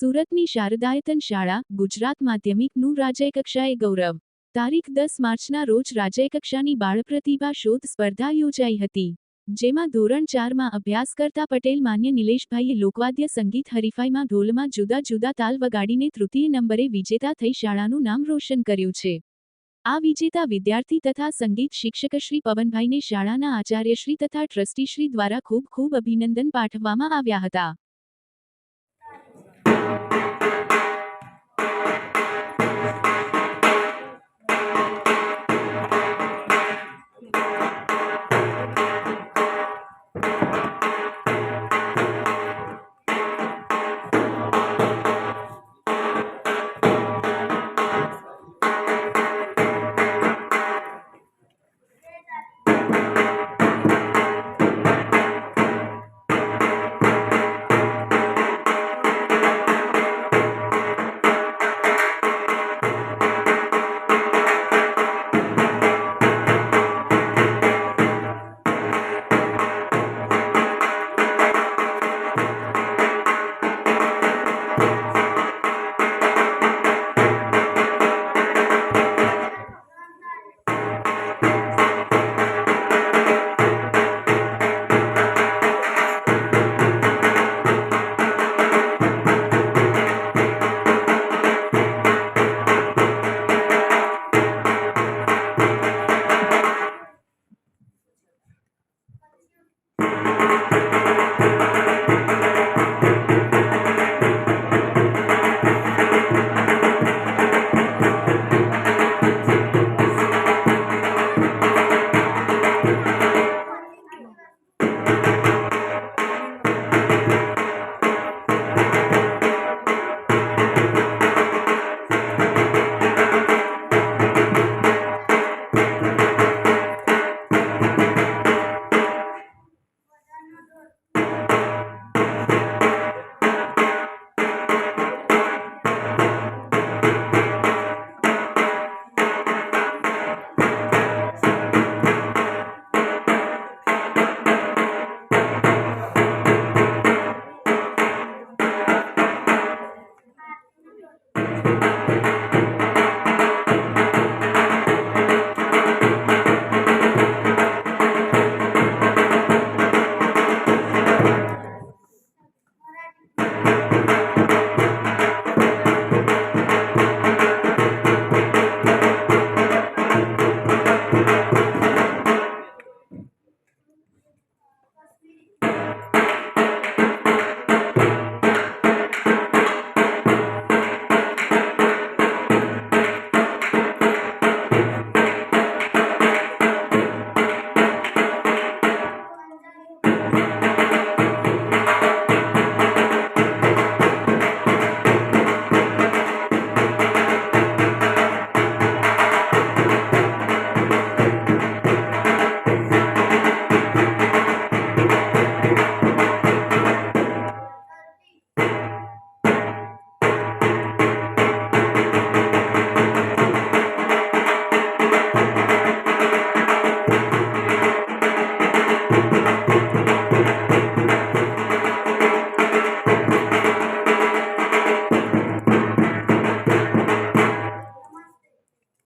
સુરતની શારદાયતન શાળા, ગુજરાત માધ્યમિકનું રાજ્યકક્ષાએ ગૌરવ. તારીખ દસ માર્ચના રોજ રાજ્યકક્ષાની બાળપ્રતિભા શોધ સ્પર્ધા યોજાઈ હતી, જેમાં ધોરણ ચારમાં અભ્યાસ કરતા પટેલ, માન્ય નિલેશભાઈએ લોકવાદ્ય સંગીત હરીફાઈમાં ઢોલમાં જુદા જુદા તાલ વગાડીને તૃતીય નંબરે વિજેતા થઈ શાળાનું નામ રોશન કર્યું છે. આ વિજેતા વિદ્યાર્થી તથા સંગીત શિક્ષકશ્રી પવનભાઈને શાળાના આચાર્યશ્રી તથા ટ્રસ્ટીશ્રી દ્વારા ખૂબ ખૂબ અભિનંદન પાઠવવામાં આવ્યા હતા. thank you.